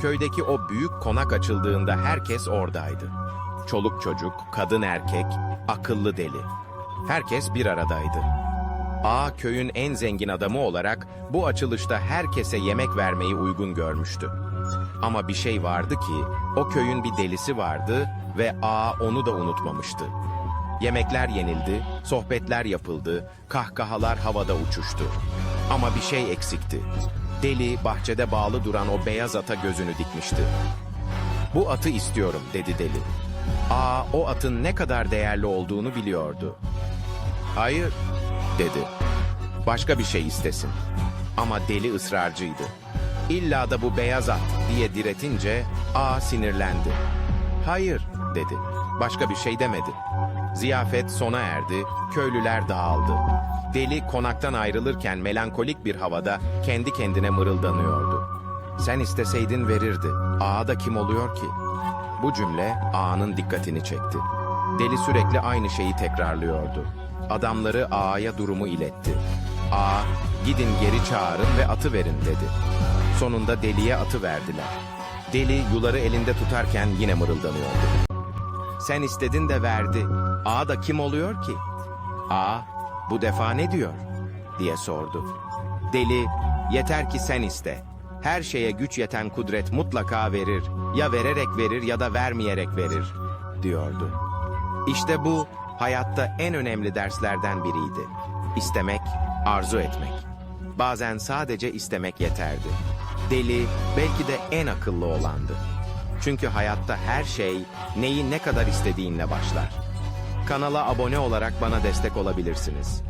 Köydeki o büyük konak açıldığında herkes oradaydı. Çoluk çocuk, kadın erkek, akıllı deli. Herkes bir aradaydı. A köyün en zengin adamı olarak bu açılışta herkese yemek vermeyi uygun görmüştü. Ama bir şey vardı ki o köyün bir delisi vardı ve A onu da unutmamıştı. Yemekler yenildi, sohbetler yapıldı, kahkahalar havada uçuştu. Ama bir şey eksikti. Deli bahçede bağlı duran o beyaz ata gözünü dikmişti. Bu atı istiyorum dedi deli. A o atın ne kadar değerli olduğunu biliyordu. Hayır dedi. Başka bir şey istesin. Ama deli ısrarcıydı. İlla da bu beyaz at diye diretince A sinirlendi. Hayır dedi. Başka bir şey demedi. Ziyafet sona erdi, köylüler dağıldı. Deli konaktan ayrılırken melankolik bir havada kendi kendine mırıldanıyordu. Sen isteseydin verirdi. Ağa da kim oluyor ki? Bu cümle ağanın dikkatini çekti. Deli sürekli aynı şeyi tekrarlıyordu. Adamları ağaya durumu iletti. Ağa, gidin geri çağırın ve atı verin dedi. Sonunda deliye atı verdiler. Deli yuları elinde tutarken yine mırıldanıyordu. Sen istedin de verdi. Ağa da kim oluyor ki? Ağa, bu defa ne diyor? diye sordu. Deli, yeter ki sen iste. Her şeye güç yeten kudret mutlaka verir. Ya vererek verir ya da vermeyerek verir, diyordu. İşte bu, hayatta en önemli derslerden biriydi. İstemek, arzu etmek. Bazen sadece istemek yeterdi. Deli, belki de en akıllı olandı. Çünkü hayatta her şey neyi ne kadar istediğinle başlar. Kanala abone olarak bana destek olabilirsiniz.